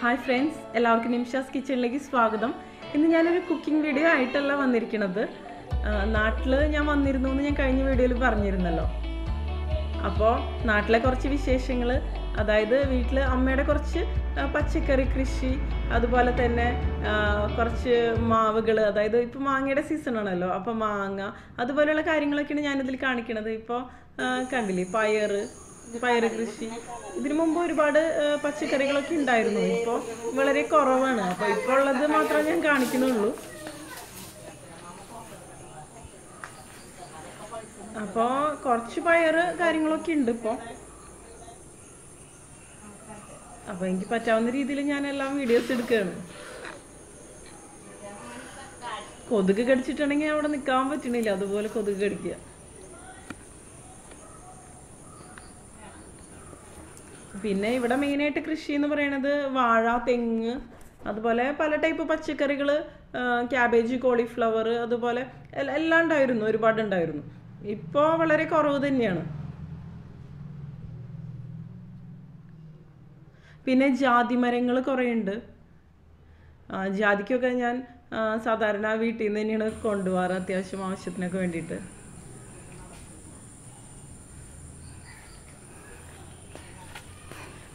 Hi friends എല്ലാവർക്കും നിമിഷാസ് കിച്ചണിലേക്ക് സ്വാഗതം. ഇന്ന് ഞാനൊരു കുക്കിംഗ് വീഡിയോ ആയിട്ടല്ല വന്നിരിക്കുന്നത് നാട്ടിൽ ഞാൻ വന്നിരുന്നു എന്ന് ഞാൻ കഴിഞ്ഞ വീഡിയോയിൽ പറഞ്ഞിരുന്നല്ലോ. അപ്പോൾ നാട്ടിലെ കുറച്ച് വിശേഷങ്ങൾ അതായത് വീട്ടിൽ അമ്മയുടെ കുറച്ച് പച്ചക്കറി കൃഷി അതുപോലെ തന്നെ കുറച്ച് മാവുകൾ അതായത് ഇപ്പോൾ മാങ്ങയുടെ സീസണാണല്ലോ അപ്പോൾ മാങ്ങ അതുപോലെയുള്ള കാര്യങ്ങളൊക്കെയാണ് ഞാനിതിൽ കാണിക്കണത്. ഇപ്പോൾ കണ്ടില്ലേ പയർ പയർ കൃഷി. ഇതിനു മുമ്പ് ഒരുപാട് പച്ചക്കറികളൊക്കെ ഉണ്ടായിരുന്നു. ഇപ്പോൾ വളരെ കുറവാണ്. അപ്പോൾ ഇപ്പോൾ ഉള്ളത് മാത്രമേ ഞാൻ കാണിക്കുന്നുള്ളൂ. അപ്പോൾ കുറച്ച് പയറ് കാര്യങ്ങളൊക്കെ ഉണ്ട് ഇപ്പോൾ അപ്പോൾ എനിക്ക് പറ്റാവുന്ന രീതിയിൽ ഞാൻ എല്ലാം വീഡിയോസ് എടുക്കുകയാണ്. കൊതുക് കടിച്ചിട്ടുണ്ടെങ്കിൽ അവിടെ നിൽക്കാൻ പറ്റണില്ല. അതുപോലെ കൊതുക് കടിക്കുക. പിന്നെ ഇവിടെ മെയിനായിട്ട് കൃഷി എന്ന് പറയുന്നത് വാഴ തെങ്ങ് അതുപോലെ പല ടൈപ്പ് പച്ചക്കറികൾ ക്യാബേജ് കോളിഫ്ലവർ അതുപോലെ എല്ലാം ഉണ്ടായിരുന്നു ഒരുപാട് ഉണ്ടായിരുന്നു. ഇപ്പോൾ വളരെ കുറവ് തന്നെയാണ്. പിന്നെ ജാതി മരങ്ങൾ കുറേ ഉണ്ട് ജാതിക്കൊക്കെ ഞാൻ സാധാരണ വീട്ടിൽ നിന്ന് തന്നെയാണ് കൊണ്ടുപോകാറ് അത്യാവശ്യം ആവശ്യത്തിനൊക്കെ വേണ്ടിയിട്ട്.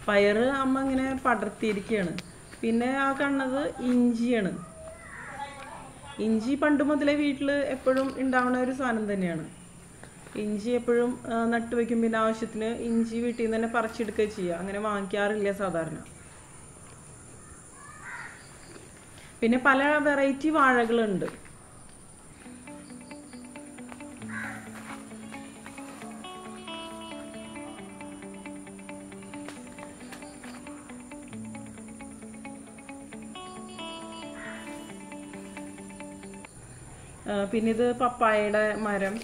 പയറ് അമ്മ ഇങ്ങനെ പടർത്തിയിരിക്കുകയാണ് പിന്നെ ആ കാണുന്നത് ഇഞ്ചിയാണ്. ഇഞ്ചി പണ്ട് മുതലേ വീട്ടിൽ എപ്പോഴും ഉണ്ടാവുന്ന ഒരു സാധനം തന്നെയാണ്. ഇഞ്ചി എപ്പോഴും നട്ടു വെക്കും. പിന്നെ ആവശ്യത്തിന് ഇഞ്ചി വീട്ടിൽ നിന്ന് തന്നെ പറിച്ചെടുക്കുക ചെയ്യുക അങ്ങനെ വാങ്ങിക്കാറില്ല സാധാരണ. പിന്നെ പല വെറൈറ്റി വാഴകളുണ്ട്. പിന്നെ ഇത് പപ്പായയുടെ മരം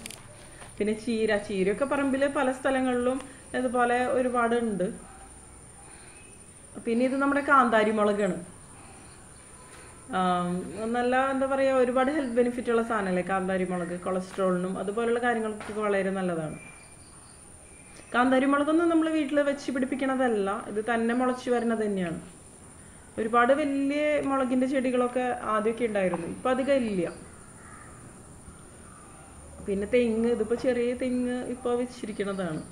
പിന്നെ ചീര ചീരയൊക്കെ പറമ്പിൽ പല സ്ഥലങ്ങളിലും ഇതുപോലെ ഒരുപാട് ഉണ്ട്. പിന്നെ ഇത് നമ്മുടെ കാന്താരി മുളകാണ്. നല്ല എന്താ പറയുക ഒരുപാട് ഹെൽത്ത് ബെനിഫിറ്റ് ഉള്ള സാധനമല്ലേ കാന്താരി മുളക് കൊളസ്ട്രോളിനും അതുപോലുള്ള കാര്യങ്ങൾക്കൊക്കെ വളരെ നല്ലതാണ്. കാന്താരി മുളകൊന്നും നമ്മൾ വീട്ടിൽ വെച്ച് പിടിപ്പിക്കണതല്ല ഇത് തന്നെ മുളച്ച് വരുന്നത് തന്നെയാണ്. ഒരുപാട് വലിയ മുളകിന്റെ ചെടികളൊക്കെ ആദ്യമൊക്കെ ഉണ്ടായിരുന്നു ഇപ്പം അധികം ഇല്ല. പിന്നെ തെങ്ങ് ഇതിപ്പോ ചെറിയ തെങ്ങ് ഇപ്പൊ വെച്ചിരിക്കുന്നതാണ്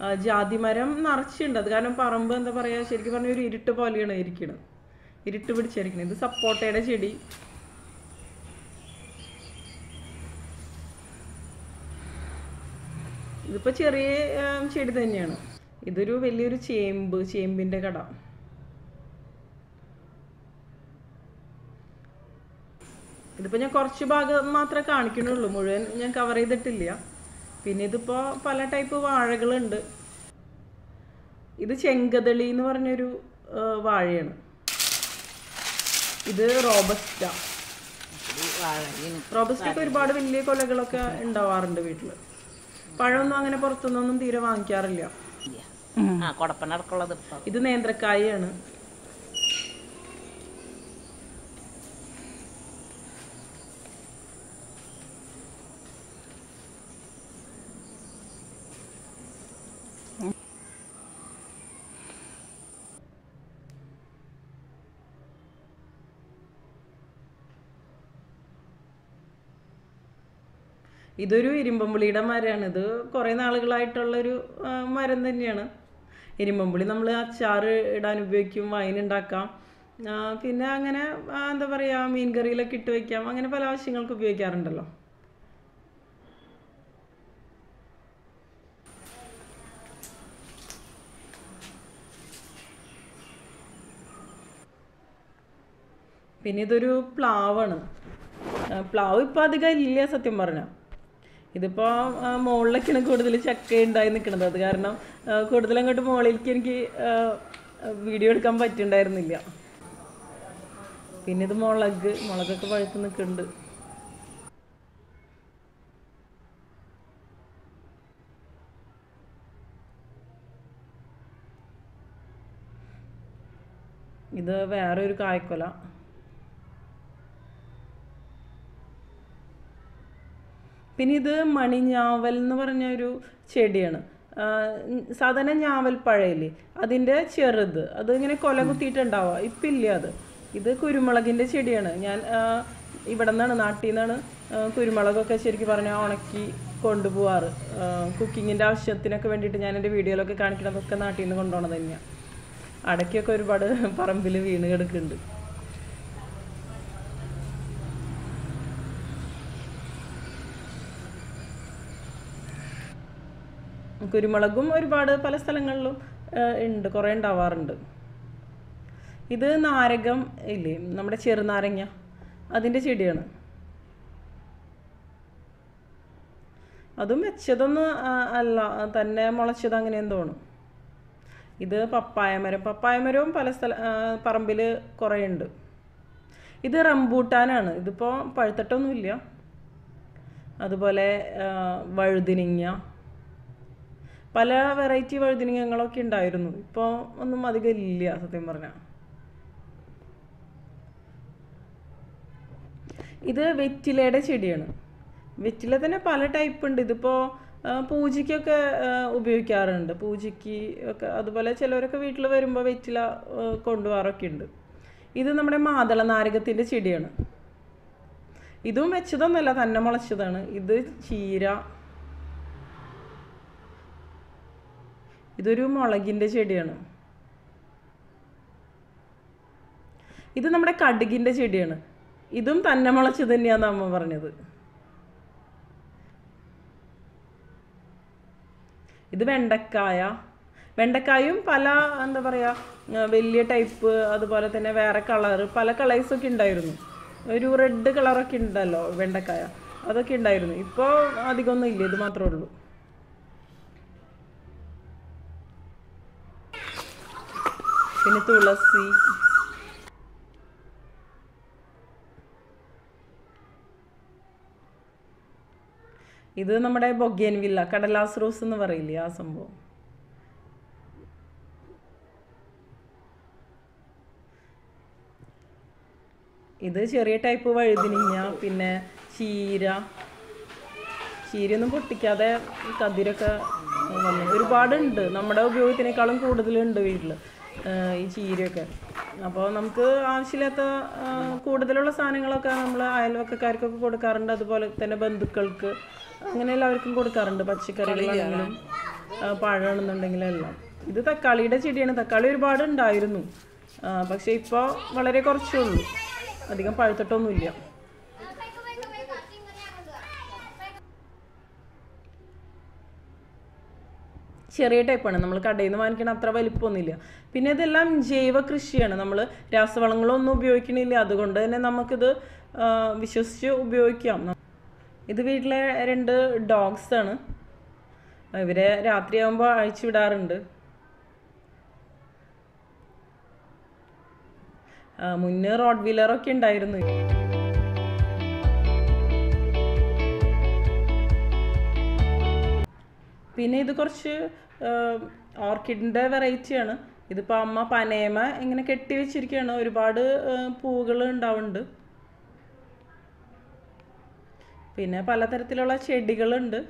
ജാതി ജാതിമരം നിറച്ചുണ്ട് അത് കാരണം പറമ്പ് എന്താ പറയാ ശരിക്കും പറഞ്ഞ ഒരു ഇരുട്ട് പോലെയാണ് ഇരിക്കുന്നത് ഇരുട്ട് പിടിച്ചിരിക്കുന്നത് ഇത് സപ്പോട്ടയുടെ ചെടി. ഇതിപ്പോ ചെറിയ ചെടി തന്നെയാണ്. ഇതൊരു വലിയൊരു ചേമ്പ് ചേമ്പിന്റെ കട. ഇതിപ്പോ ഞാൻ കുറച്ച് ഭാഗം മാത്രമേ കാണിക്കണുള്ളൂ മുഴുവൻ ഞാൻ കവർ ചെയ്തിട്ടില്ല. പിന്നെ ഇതിപ്പോ പല ടൈപ്പ് വാഴകളുണ്ട്. ഇത് ചെങ്കതളി എന്ന് പറഞ്ഞൊരു വാഴയാണ്. ഇത് റോബസ്റ്റ. റോബസ്റ്റൊക്കെ ഒരുപാട് വലിയ കൊലകളൊക്കെ ഉണ്ടാവാറുണ്ട് വീട്ടിൽ. പഴമൊന്നും അങ്ങനെ പുറത്തുനിന്നൊന്നും തീരെ വാങ്ങിക്കാറില്ല. ഇത് നേന്ത്രക്കായാണ് ഇതൊരു ഇരുമ്പമ്പുളിയുടെ മരമാണ്. ഇത് കുറേ നാളുകളായിട്ടുള്ളൊരു മരം തന്നെയാണ്. ഇരുമ്പമ്പുളി നമ്മൾ അച്ചാർ ഇടാൻ ഉപയോഗിക്കും വൈൻ ഉണ്ടാക്കാം. പിന്നെ അങ്ങനെ എന്താ പറയുക മീൻ കറിയിലൊക്കെ ഇട്ട് വയ്ക്കാം അങ്ങനെ പല ആവശ്യങ്ങൾക്ക് ഉപയോഗിക്കാറുണ്ടല്ലോ. പിന്നെ ഇതൊരു പ്ലാവാണ്. പ്ലാവ് ഇപ്പം അധികം ഇല്ല സത്യം പറഞ്ഞാൽ ഇതിപ്പോൾ മുകളിലൊക്കെയാണ് കൂടുതൽ ചക്ക ഉണ്ടായി നിൽക്കുന്നത് അത് കാരണം കൂടുതൽ അങ്ങോട്ട് മുകളിലേക്ക് എനിക്ക് വീഡിയോ എടുക്കാൻ പറ്റുണ്ടായിരുന്നില്ല. പിന്നെ ഇത് മുളക് മുളകൊക്കെ പഴുത്ത് നിൽക്കുന്നുണ്ട് ഇത് വേറെ ഒരു കായ്ക്കൊല. പിന്നെ ഇത് മണിഞ്ഞാവൽ എന്ന് പറഞ്ഞ ഒരു ചെടിയാണ്. സാധാരണ ഞാവൽ പഴയില്ലേ? അതിന്റെ ചെറുത്. അത് ഇങ്ങനെ കൊല കുത്തിയിട്ടുണ്ടാവുക. ഇപ്പം ഇല്ല അത്. ഇത് കുരുമുളകിന്റെ ചെടിയാണ്. ഞാൻ ഇവിടെ നിന്നാണ് നാട്ടിൽ നിന്നാണ് കുരുമുളകൊക്കെ ശരിക്കും പറഞ്ഞാൽ ഉണക്കി കൊണ്ടുപോവാറ്. കുക്കിങ്ങിന്റെ ആവശ്യത്തിനൊക്കെ വേണ്ടിയിട്ട് ഞാൻ എന്റെ വീഡിയോയിലൊക്കെ കാണിക്കണതൊക്കെ നാട്ടിൽ നിന്ന് കൊണ്ടുപോകണത് തന്നെയാണ് അടയ്ക്കൊക്കെ ഒരുപാട് പറമ്പിൽ വീണ് കിടക്കുന്നുണ്ട്. കുരുമുളകും ഒരുപാട് പല സ്ഥലങ്ങളിലും ഉണ്ട്. കുറേ ഉണ്ടാവാറുണ്ട്. ഇത് നാരകം ഇല്ലേ? നമ്മുടെ ചെറുനാരങ്ങ. അതിന്റെ ചെടിയാണ്. അതും വെച്ചതൊന്നും അല്ല തന്നെ മുളച്ചത് അങ്ങനെ എന്തോണു ഇത് പപ്പായ മരം. പപ്പായ മരവും പല സ്ഥല പറമ്പിൽ കുറേ ഉണ്ട്. ഇത് റംബൂട്ടാനാണ്. ഇതിപ്പോൾ പഴുത്തട്ടൊന്നുമില്ല. അതുപോലെ വഴുതിനിങ്ങ പല വെറൈറ്റി വഴുതിനങ്ങളൊക്കെ ഉണ്ടായിരുന്നു. ഇപ്പോൾ ഒന്നും അധികം ഇല്ല സത്യം പറഞ്ഞാൽ ഇത് വെറ്റിലയുടെ ചെടിയാണ്. വെറ്റില തന്നെ പല ടൈപ്പ് ഉണ്ട്. ഇതിപ്പോൾ പൂജയ്ക്കൊക്കെ ഉപയോഗിക്കാറുണ്ട്. പൂജയ്ക്ക് ഒക്കെ അതുപോലെ ചിലവരൊക്കെ വീട്ടിൽ വരുമ്പോൾ വെറ്റില കൊണ്ടുപോകാറൊക്കെ ഉണ്ട്. ഇത് നമ്മുടെ മാതള നാരകത്തിന്റെ ചെടിയാണ്. ഇതും വെച്ചതൊന്നുമല്ല തന്നെ മുളച്ചതാണ്. ഇത് ചീര ഇതൊരു മുളകിന്റെ ചെടിയാണ്. ഇത് നമ്മുടെ കടുകിന്റെ ചെടിയാണ്. ഇതും തന്നെ മുളച്ചത് തന്നെയാന്ന് അമ്മ പറഞ്ഞത്. ഇത് വെണ്ടക്കായ. വെണ്ടക്കായും പല എന്താ പറയുക വലിയ ടൈപ്പ് അതുപോലെ തന്നെ വേറെ കളർ പല കളേഴ്സൊക്കെ ഉണ്ടായിരുന്നു. ഒരു റെഡ് കളറൊക്കെ ഉണ്ടല്ലോ വെണ്ടക്കായ. അതൊക്കെ ഉണ്ടായിരുന്നു. ഇപ്പോൾ അധികമൊന്നും ഇല്ല ഇത് മാത്രമേ ഉള്ളൂ. പിന്നെ തുളസി. ഇത് നമ്മുടെ ബൊഗ്യൻ വില്ല കടലാസ് റോസ് എന്ന് പറയില്ലേ ആ സംഭവം? ഇത് ചെറിയ ടൈപ്പ് വഴുതിനിങ്ങ പിന്നെ ചീര. ചീരയൊന്നും പൊട്ടിക്കാതെ കതിരൊക്കെ വന്നു. ഒരുപാടുണ്ട്. നമ്മുടെ ഉപയോഗത്തിനേക്കാളും കൂടുതലുണ്ട് വീട്ടിൽ ഈ ചീരയൊക്കെ. അപ്പോൾ നമുക്ക് ആവശ്യമില്ലാത്ത കൂടുതലുള്ള സാധനങ്ങളൊക്കെ നമ്മൾ അയൽവക്കക്കാർക്കൊക്കെ കൊടുക്കാറുണ്ട്. അതുപോലെ തന്നെ ബന്ധുക്കൾക്ക് അങ്ങനെ എല്ലാവർക്കും കൊടുക്കാറുണ്ട്. പച്ചക്കറികളാണെങ്കിലും പഴമാണെന്നുണ്ടെങ്കിലും എല്ലാം. ഇത് തക്കാളിയുടെ ചെടിയാണ്. തക്കാളി ഒരുപാട് ഉണ്ടായിരുന്നു പക്ഷേ ഇപ്പോൾ വളരെ കുറച്ചേ ഉള്ളൂ. അധികം പഴുത്തിട്ടൊന്നുമില്ല. ചെറിയ ടൈപ്പാണ് നമ്മൾ കടയിൽ നിന്ന് വാങ്ങിക്കണ അത്ര വലിപ്പമൊന്നുമില്ല. പിന്നെ ഇതെല്ലാം ജൈവ കൃഷിയാണ്. നമ്മൾ രാസവളങ്ങളൊന്നും ഉപയോഗിക്കണില്ല. അതുകൊണ്ട് തന്നെ നമുക്കിത് വിശ്വസിച്ച് ഉപയോഗിക്കാം. ഇത് വീട്ടിലെ രണ്ട് ഡോഗ്സ് ആണ്. ഇവരെ രാത്രിയാകുമ്പോൾ അഴിച്ചു വിടാറുണ്ട്. മുന്നേ റോഡ് വീലറൊക്കെ ഉണ്ടായിരുന്നു. പിന്നെ ഇത് കുറച്ച് ഓർക്കിഡിന്റെ വെറൈറ്റിയാണ് ഇതിപ്പോൾ അമ്മ പനേമ ഇങ്ങനെ കെട്ടി വെച്ചിരിക്കുകയാണ് ഒരുപാട് പൂവുകൾ ഉണ്ടാവുന്നുണ്ട്. പിന്നെ പലതരത്തിലുള്ള ചെടികളുണ്ട്.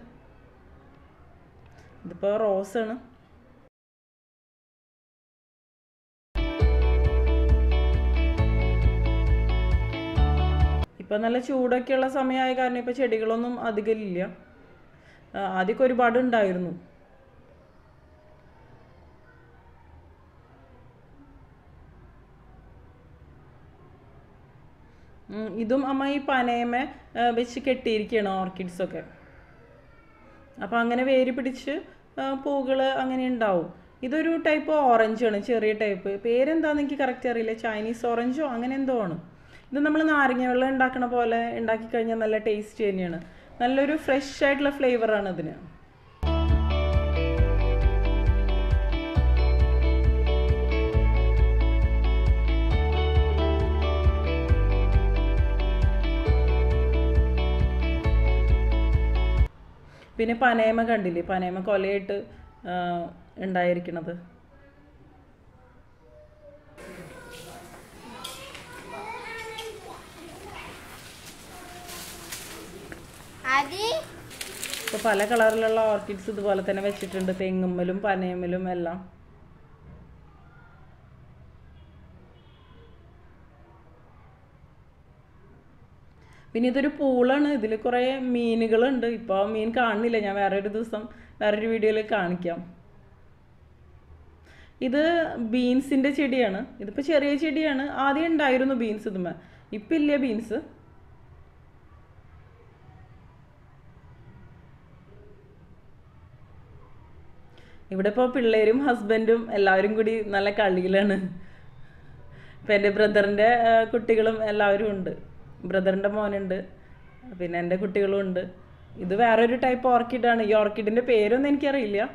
ഇതിപ്പോൾ റോസാണ് ഇപ്പം നല്ല ചൂടൊക്കെയുള്ള സമയമായ കാരണം ഇപ്പോൾ ചെടികളൊന്നും അധികമില്ല ആദ്യമൊക്കെ ഒരുപാട് ഉണ്ടായിരുന്നു. ഇതും അമ്മ ഈ പനയമ വെച്ച് കെട്ടിയിരിക്കുകയാണ് ഓർക്കിഡ്സൊക്കെ. അപ്പം അങ്ങനെ വേര് പിടിച്ച് പൂകൾ അങ്ങനെ ഉണ്ടാവും. ഇതൊരു ടൈപ്പ് ഓറഞ്ച് ആണ് ചെറിയ ടൈപ്പ് പേരെന്താന്ന് എനിക്ക് കറക്റ്റ് അറിയില്ല. ചൈനീസ് ഓറഞ്ചോ അങ്ങനെ എന്തോ ആണ്. ഇത് നമ്മൾ നാരങ്ങ വെള്ളം ഉണ്ടാക്കണ പോലെ ഉണ്ടാക്കി കഴിഞ്ഞാൽ നല്ല ടേസ്റ്റ് തന്നെയാണ്. നല്ലൊരു ഫ്രഷ് ആയിട്ടുള്ള ഫ്ലേവറാണ് ഇതിന്. പിന്നെ പനേമ കണ്ടില്ലേ? പനേമ കൊലയിട്ട് ഉണ്ടായിരിക്കണത്. ഇപ്പോൾ പല കളറിലുള്ള ഓർക്കിഡ്സ് ഇതുപോലെ തന്നെ വെച്ചിട്ടുണ്ട്. തെങ്ങുമ്മലും പനയമ്മലും എല്ലാം. പിന്നെ ഇതൊരു പൂളാണ്. ഇതിൽ കുറേ മീനുകളുണ്ട്. ഇപ്പോൾ മീൻ കാണുന്നില്ല. ഞാൻ വേറൊരു ദിവസം വേറൊരു വീഡിയോയിൽ കാണിക്കാം. ഇത് ബീൻസിന്റെ ചെടിയാണ്. ഇതിപ്പോൾ ചെറിയ ചെടിയാണ്. ആദ്യം ഉണ്ടായിരുന്നു ബീൻസ് ഇതുമ. ഇപ്പം ഇല്ല ബീൻസ്. ഇവിടെ ഇപ്പോൾ പിള്ളേരും ഹസ്ബൻഡും എല്ലാവരും കൂടി നല്ല കളിയിലാണ്. ഇപ്പം എന്റെ ബ്രദറിന്റെ കുട്ടികളും എല്ലാവരും ഉണ്ട്. ബ്രദറിന്റെ മോനുണ്ട്. പിന്നെ എന്റെ കുട്ടികളും ഉണ്ട്. ഇത് വേറൊരു ടൈപ്പ് ഓർക്കിഡാണ് ഈ ഓർക്കിഡിന്റെ പേരൊന്നും എനിക്കറിയില്ല.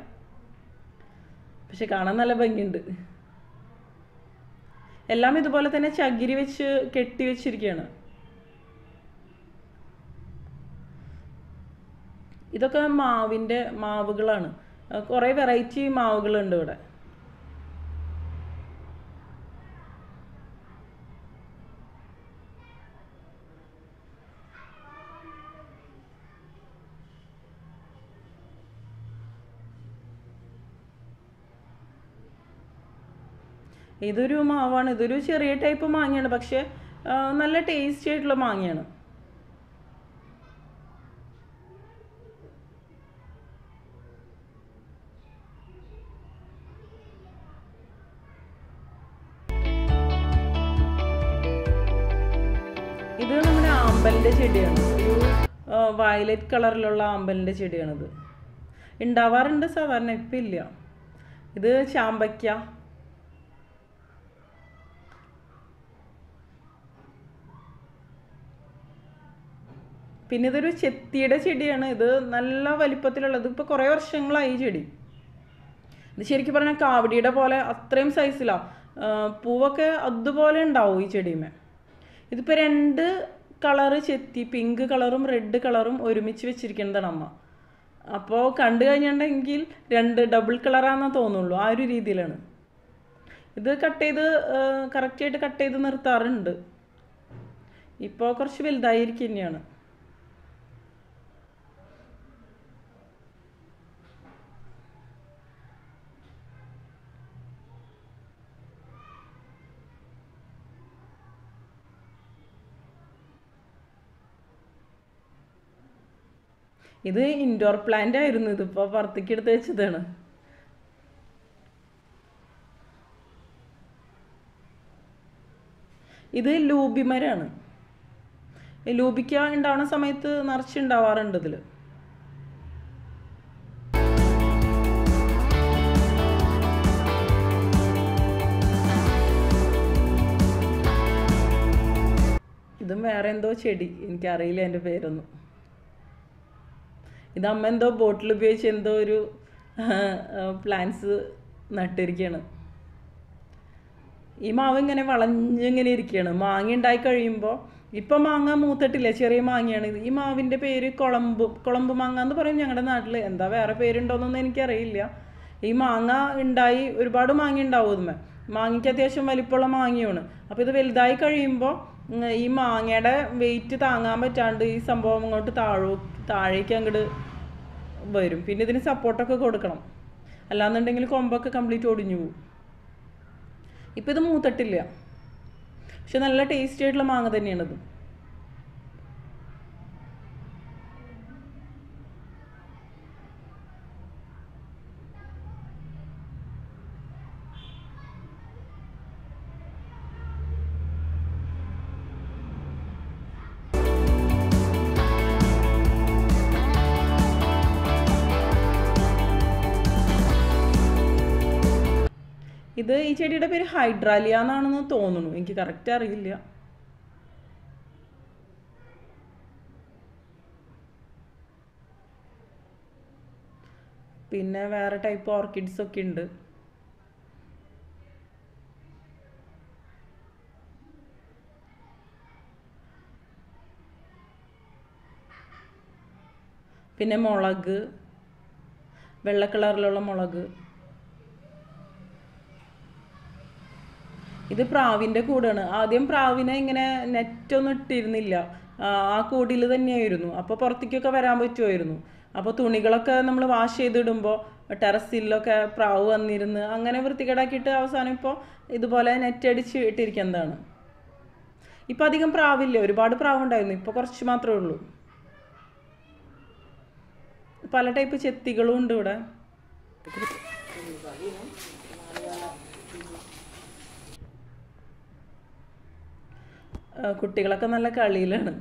പക്ഷെ കാണാൻ നല്ല ഭംഗിയുണ്ട്. എല്ലാം ഇതുപോലെ തന്നെ ചകിരി വെച്ച് കെട്ടി വെച്ചിരിക്കുകയാണ് ഇതൊക്കെ മാവിന്റെ മാവുകളാണ്. കുറേ വെറൈറ്റി മാവുകളുണ്ട് ഇവിടെ. ഇതൊരു മാവാണ് ഇതൊരു ചെറിയ ടൈപ്പ് മാങ്ങയാണ് പക്ഷേ നല്ല ടേസ്റ്റി ആയിട്ടുള്ള മാങ്ങയാണ്. ഇത് നമ്മുടെ ആമ്പലിന്റെ ചെടിയാണ്. ഒരു വയലറ്റ് കളറിലുള്ള ആമ്പലിന്റെ ചെടിയാണിത്. ഉണ്ടാവാറുണ്ട് സാധാരണ ഇപ്പം ഇല്ല. ഇത് ചാമ്പയ്ക്ക പിന്നെ ഇതൊരു ചെത്തിയുടെ ചെടിയാണ്. ഇത് നല്ല വലിപ്പത്തിലുള്ളത്. ഇപ്പോൾ കുറേ വർഷങ്ങളായി ഈ ചെടി. ഇത് ശരിക്കും പറഞ്ഞാൽ കാവടിയുടെ പോലെ അത്രയും സൈസിലാണ് പൂവൊക്കെ അതുപോലെ ഉണ്ടാവും ഈ ചെടിയുമേ ഇതിപ്പോൾ രണ്ട് കളറ് ചെത്തി പിങ്ക് കളറും റെഡ് കളറും ഒരുമിച്ച് വെച്ചിരിക്കുന്നതാണ് അമ്മ. അപ്പോൾ കണ്ടു കഴിഞ്ഞിട്ടുണ്ടെങ്കിൽ രണ്ട് ഡബിൾ കളറാണെന്ന് തോന്നുള്ളൂ. ആ ഒരു രീതിയിലാണ്. ഇത് കട്ട് ചെയ്ത് കറക്റ്റായിട്ട് കട്ട് ചെയ്ത് നിർത്താറുണ്ട്. ഇപ്പോൾ കുറച്ച് വലുതായിരിക്കും തന്നെയാണ് ഇത് ഇൻഡോർ പ്ലാന്റ് ആയിരുന്നു. ഇതിപ്പോൾ പുറത്തേക്ക് എടുത്ത് വെച്ചതാണ്. ഇത് ലൂബി മരമാണ്. ഈ ലൂബിക്ക ഉണ്ടാവുന്ന സമയത്ത് നിറച്ച് ഉണ്ടാവാറുണ്ട് ഇതിൽ. ഇതും വേറെ എന്തോ ചെടി. എനിക്കറിയില്ല എന്റെ പേരൊന്നും. ഇത് അമ്മ എന്തോ ബോട്ടിൽ ഉപയോഗിച്ച് എന്തോ ഒരു പ്ലാന്റ്സ് നട്ടിരിക്കുകയാണ് ഈ മാവ് ഇങ്ങനെ വളഞ്ഞിങ്ങനെ ഇരിക്കുകയാണ് മാങ്ങ ഉണ്ടായി കഴിയുമ്പോൾ ഇപ്പം മാങ്ങ മൂത്തിട്ടില്ല? ചെറിയ മാങ്ങയാണ് ഈ മാവിന്റെ പേര് കുളമ്പ് കുളമ്പ് മാങ്ങ എന്ന് പറയും ഞങ്ങളുടെ നാട്ടിൽ എന്താ വേറെ പേരുണ്ടോയെന്നൊന്നും എനിക്കറിയില്ല. ഈ മാങ്ങ ഉണ്ടായി ഒരുപാട് മാങ്ങ ഉണ്ടാവും ഇതുമേ മാങ്ങയ്ക്ക് അത്യാവശ്യം വലിപ്പമുള്ള മാങ്ങയാണ്. അപ്പോൾ ഇത് വലുതായി കഴിയുമ്പോൾ ഈ മാങ്ങയുടെ വെയിറ്റ് താങ്ങാൻ പറ്റാണ്ട് ഈ സംഭവം അങ്ങോട്ട് താഴോ താഴേക്ക് അങ്ങോട്ട് വരും. പിന്നെ ഇതിന് സപ്പോർട്ടൊക്കെ കൊടുക്കണം. അല്ലാന്നുണ്ടെങ്കിൽ കൊമ്പൊക്കെ കംപ്ലീറ്റ് ഒടിഞ്ഞു പോകും ഇപ്പം ഇത് മൂത്തട്ടില്ല. പക്ഷെ നല്ല ടേസ്റ്റി ആയിട്ടുള്ള മാങ്ങ തന്നെയാണിത്. ഇത് ഈ ചെടിയുടെ പേര് ഹൈഡ്രാലിയ എന്നാണെന്ന് തോന്നുന്നു. എനിക്ക് കറക്റ്റ് അറിയില്ല. പിന്നെ വേറെ ടൈപ്പ് ഓർക്കിഡ്സ് ഒക്കെ ഉണ്ട്. പിന്നെ മുളക് വെള്ള കളറിലുള്ള മുളക്. ഇത് പ്രാവിന്റെ കൂടാണ്. ആദ്യം പ്രാവിനെ ഇങ്ങനെ നെറ്റൊന്നും ഇട്ടിരുന്നില്ല. ആ, കൂടിൽ തന്നെയായിരുന്നു. അപ്പോൾ പുറത്തേക്കൊക്കെ വരാൻ പറ്റുമായിരുന്നു. അപ്പോൾ തുണികളൊക്കെ നമ്മൾ വാഷ് ചെയ്തിടുമ്പോൾ ടെറസിലൊക്കെ പ്രാവ് വന്നിരുന്ന് അങ്ങനെ വൃത്തികേടാക്കിയിട്ട് അവസാനം ഇപ്പോൾ ഇതുപോലെ നെറ്റ് അടിച്ച് ഇട്ടിരിക്കുന്നതാണ്. ഇപ്പോൾ അധികം പ്രാവില്ല. ഒരുപാട് പ്രാവുണ്ടായിരുന്നു. ഇപ്പോൾ കുറച്ച് മാത്രമേ ഉള്ളൂ. പല ടൈപ്പ് ചെത്തികളും ഉണ്ട് ഇവിടെ ആ, കുട്ടികളൊക്കെ നല്ല കളിയിലാണ്.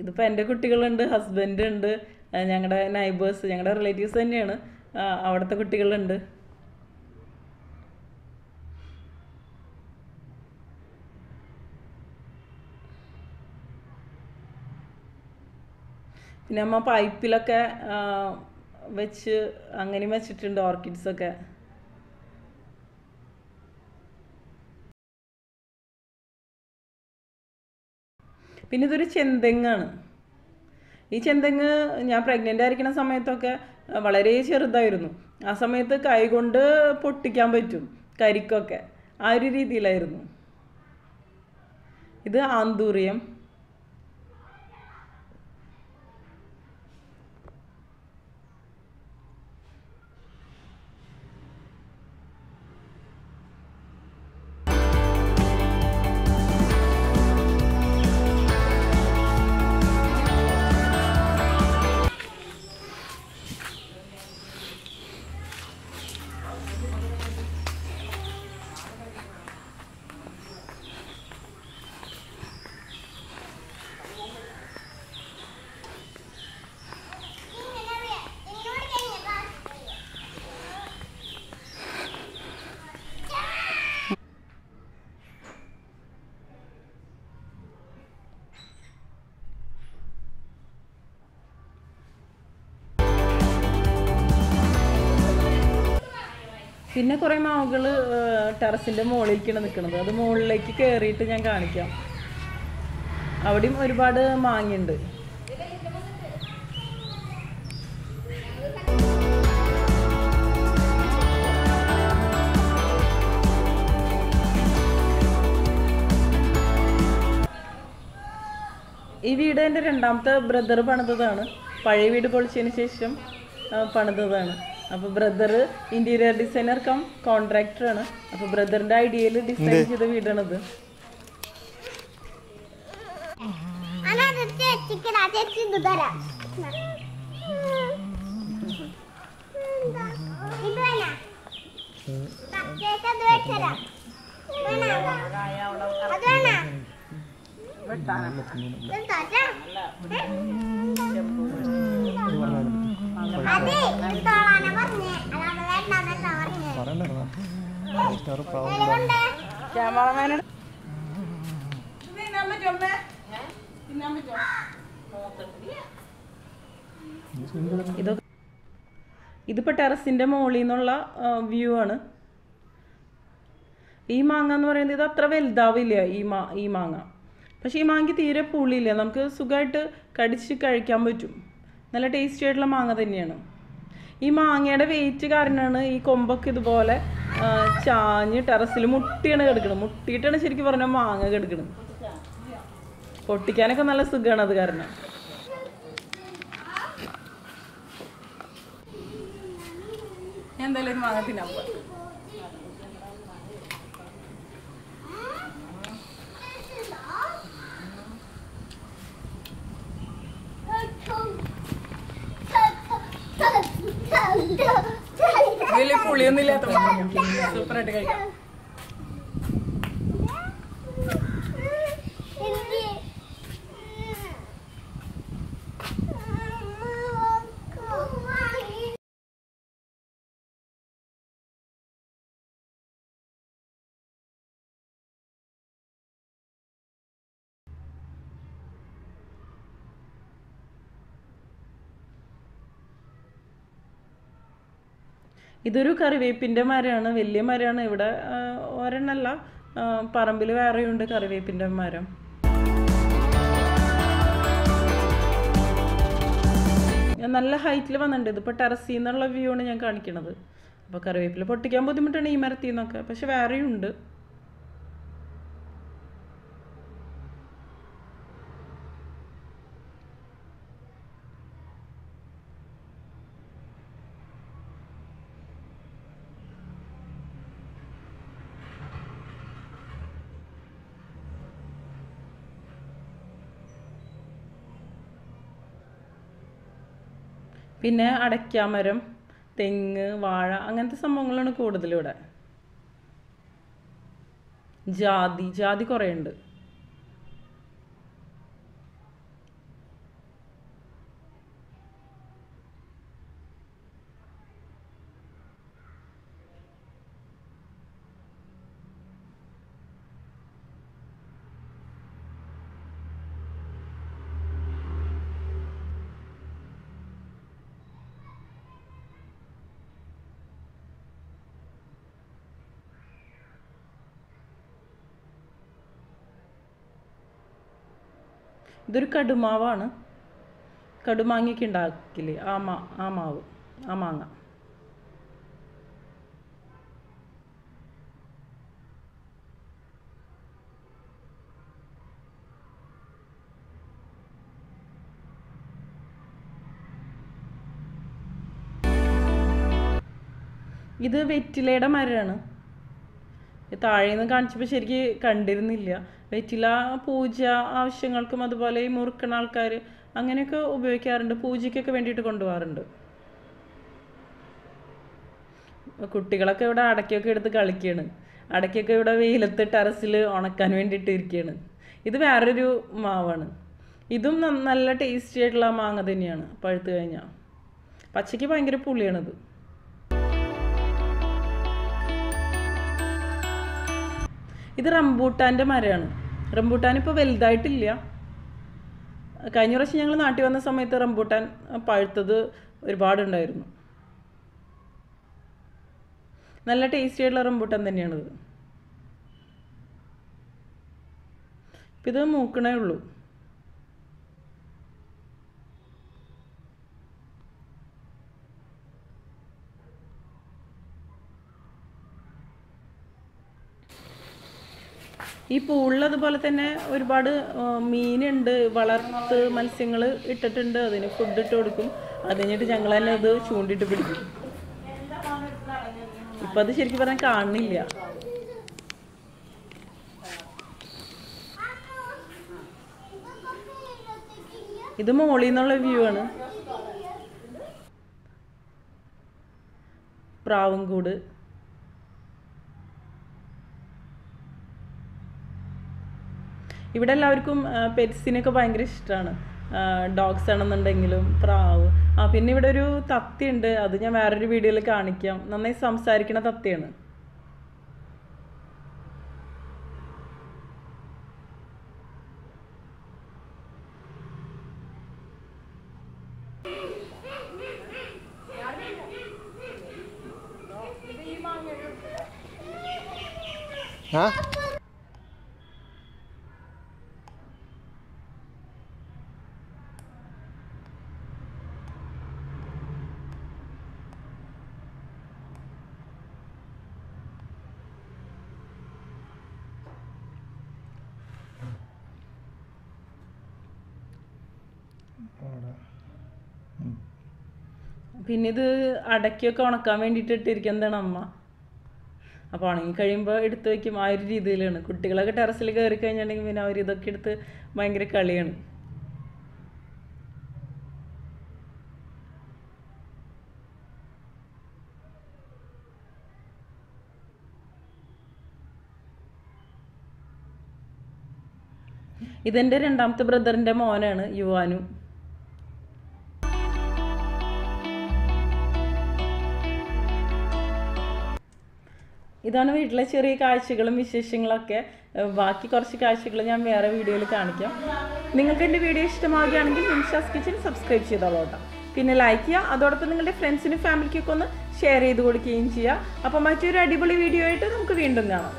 ഇതിപ്പോൾ എന്റെ കുട്ടികളുണ്ട് ഹസ്ബൻഡ് ഉണ്ട് ഞങ്ങളുടെ നൈബേഴ്സ് ഞങ്ങളുടെ റിലേറ്റീവ്സ് തന്നെയാണ്. അവിടുത്തെ കുട്ടികളുണ്ട്. പിന്നെ അമ്മ പൈപ്പിലൊക്കെ വെച്ച് അങ്ങനെ വെച്ചിട്ടുണ്ട് ഓർക്കിഡ്സ് ഒക്കെ പിന്നെ ഇതൊരു ചെന്തെങ്ങാണ്. ഈ ചെന്തെങ്ങ് ഞാൻ പ്രഗ്നന്റ് ആയിരിക്കുന്ന സമയത്തൊക്കെ വളരെ ചെറുതായിരുന്നു. ആ സമയത്ത് കൈകൊണ്ട് പൊട്ടിക്കാൻ പറ്റും കരിക്കൊക്കെ. ആ ഒരു രീതിയിലായിരുന്നു. ഇത് ആന്തൂറിയം. പിന്നെ കുറേ മാവുകൾ ടെറസിന്റെ മുകളിലേക്കാണ് നിൽക്കുന്നത് അത് മുകളിലേക്ക് കയറിയിട്ട് ഞാൻ കാണിക്കാം. അവിടെയും ഒരുപാട് മാങ്ങയുണ്ട്. ഈ വീട് എന്റെ രണ്ടാമത്തെ ബ്രദർ പണിതതാണ്. പഴയ വീട് പൊളിച്ചതിന് ശേഷം പണിതതാണ്. അപ്പോൾ brother interior designer cum contractor ആണ്. അപ്പോൾ ബ്രദറിന്റെ ഐഡിയയിൽ ഡിസൈൻ ചെയ്ത വീടാണിത്. അനാ ടെറസിന്റെ ക്യാമറമാനോട് ഇതൊക്കെ ഇതിപ്പോൾ ടെറസിന്റെ മുകളിൽ നിന്നുള്ള വ്യൂ ആണ്. ഈ മാങ്ങ എന്ന് പറയുന്നത് ഇത് അത്ര വലുതാവില്ല ഈ മാ ഈ മാങ്ങ. പക്ഷേ ഈ മാങ്ങയ്ക്ക് തീരെ പുളിയില്ല. നമുക്ക് സുഖമായിട്ട് കടിച്ച് കഴിക്കാൻ പറ്റും. നല്ല ടേസ്റ്റി ആയിട്ടുള്ള മാങ്ങ തന്നെയാണ്. ഈ മാങ്ങയുടെ വെയിറ്റ് കാരണമാണ് ഈ കൊമ്പൊക്കെ ഇതുപോലെ ചാഞ്ഞ് ടെറസിൽ മുട്ടിയാണ് കിടക്കുന്നത് മുട്ടിയിട്ടാണ് ശരിക്കും പറഞ്ഞാൽ മാങ്ങ കിടക്കുന്നത് പൊട്ടിക്കാനൊക്കെ നല്ല സുഖമാണ് അത് കാരണം. എന്തായാലും മാങ്ങ തിന്നാൻ പോവാം. വലിയ പുളിയൊന്നും ഇല്ലാത്ത സൂപ്പറായിട്ട് കഴിക്കാം. ഇതൊരു കറിവേപ്പിന്റെ മരമാണ് വലിയ മരമാണ്. ഇവിടെ ഒരെണ്ണമല്ല പറമ്പിൽ വേറെയുണ്ട് കറിവേപ്പിന്റെ മരം. നല്ല ഹൈറ്റിൽ വന്നിട്ടുണ്ട്. ഇതിപ്പോൾ ടെറസിൽ നിന്നുള്ള വ്യൂ ആണ് ഞാൻ കാണിക്കണത്. അപ്പോൾ കറിവേപ്പില പൊട്ടിക്കാൻ ബുദ്ധിമുട്ടാണ് ഈ മരത്തിൽ നിന്നൊക്കെ. പക്ഷെ വേറെയുണ്ട്. പിന്നെ അടയ്ക്കാമരം തെങ്ങ് വാഴ അങ്ങനത്തെ സംഭവങ്ങളാണ് കൂടുതലിവിടെ. ജാതി ജാതി കുറേ ഉണ്ട് ഇതൊരു കടുമാവാണ്. കടുമാങ്ങയൊക്കെ ഉണ്ടാക്കില്ലേ? ആ മാ ആ മാവ് ആ മാങ്ങ. ഇത് വെറ്റിലയുടെ മരമാണ്. താഴെ നിന്ന് കാണിച്ചപ്പോൾ ശരിക്ക് കണ്ടിരുന്നില്ല. വെറ്റില പൂജ ആവശ്യങ്ങൾക്കും അതുപോലെ ഈ മുറുക്കണ ആൾക്കാർ അങ്ങനെയൊക്കെ ഉപയോഗിക്കാറുണ്ട് പൂജയ്ക്കൊക്കെ വേണ്ടിയിട്ട് കൊണ്ടുപോകാറുണ്ട്. കുട്ടികളൊക്കെ ഇവിടെ അടയ്ക്കൊക്കെ എടുത്ത് കളിക്കുകയാണ് അടയ്ക്കൊക്കെ ഇവിടെ വെയിലത്ത് ടെറസിൽ ഉണക്കാൻ വേണ്ടിയിട്ട് ഇരിക്കുകയാണ് ഇത് വേറൊരു മാവാണ്. ഇതും നല്ല ടേസ്റ്റി ആയിട്ടുള്ള മാങ്ങ തന്നെയാണ് പഴുത്ത് കഴിഞ്ഞാൽ പച്ചയ്ക്ക് ഭയങ്കര പുളിയാണിത്. ഇത് റംബൂട്ടാന്റെ മരമാണ്. റംബൂട്ടാൻ ഇപ്പോൾ വലുതായിട്ടില്ല. കഴിഞ്ഞ പ്രാവശ്യം ഞങ്ങൾ നാട്ടിൽ വന്ന സമയത്ത് റംബൂട്ടാൻ പഴുത്തത് ഒരുപാടുണ്ടായിരുന്നു. നല്ല ടേസ്റ്റി ആയിട്ടുള്ള റംബൂട്ടാൻ തന്നെയാണിത്. ഇപ്പം ഇത് മൂക്കണേ ഉള്ളൂ. ഈ ഉള്ളതുപോലെ തന്നെ ഒരുപാട് മീനുണ്ട് വളർത്ത് മത്സ്യങ്ങൾ ഇട്ടിട്ടുണ്ട്. അതിന് ഫുഡ് ഇട്ട് കൊടുക്കും. അത് കഴിഞ്ഞിട്ട് ഞങ്ങൾ തന്നെ അത് ചൂണ്ടിട്ട് പിടിക്കും. ഇപ്പം അത് ശരിക്കും പറഞ്ഞാൽ കാണുന്നില്ല. ഇത് മോളിൽ നിന്നുള്ള വ്യൂ ആണ്. പ്രാവുംകൂട്. ഇവിടെ എല്ലാവർക്കും പെറ്റ്സിനൊക്കെ ഭയങ്കര ഇഷ്ടമാണ് ഡോഗ്സ് ആണെന്നുണ്ടെങ്കിലും പ്രാവ്. ആ പിന്നെ ഇവിടെ ഒരു തത്തി ഉണ്ട് അത് ഞാൻ വേറൊരു വീഡിയോയിൽ കാണിക്കാം. നന്നായി സംസാരിക്കണ തത്തിയാണ്. ആ? പിന്നെ ഇത് അടക്കിയൊക്കെ ഉണക്കാൻ വേണ്ടിയിട്ട് ഇട്ടിരിക്കുന്നതാണ് അമ്മ? അപ്പോൾ ഉണങ്ങി കഴിയുമ്പോൾ എടുത്ത് വയ്ക്കും ആ ഒരു രീതിയിലാണ്. കുട്ടികളൊക്കെ ടെറസിൽ കയറി കഴിഞ്ഞിട്ടുണ്ടെങ്കിൽ പിന്നെ അവർ ഇതൊക്കെ എടുത്ത് ഭയങ്കര കളിയാണ്. ഇതെന്റെ രണ്ടാമത്തെ ബ്രദറിന്റെ മോനാണ് യുവാനു. ഇതാണ് വീട്ടിലെ ചെറിയ കാഴ്ചകളും വിശേഷങ്ങളൊക്കെ. ബാക്കി കുറച്ച് കാഴ്ചകൾ ഞാൻ വേറെ വീഡിയോയിൽ കാണിക്കാം. നിങ്ങൾക്ക് എന്റെ വീഡിയോ ഇഷ്ടമാവുകയാണെങ്കിൽ നിമിഷാസ് കിച്ചൻ സബ്സ്ക്രൈബ് ചെയ്തോളൂ കേട്ടോ. പിന്നെ ലൈക്ക് ചെയ്യുക അതോടൊപ്പം നിങ്ങളുടെ ഫ്രണ്ട്സിനും ഫാമിലിക്കൊക്കെ ഒന്ന് ഷെയർ ചെയ്ത് കൊടുക്കുകയും ചെയ്യുക. അപ്പോൾ മറ്റൊരു അടിപൊളി വീഡിയോ ആയിട്ട് നമുക്ക് വീണ്ടും കാണാം.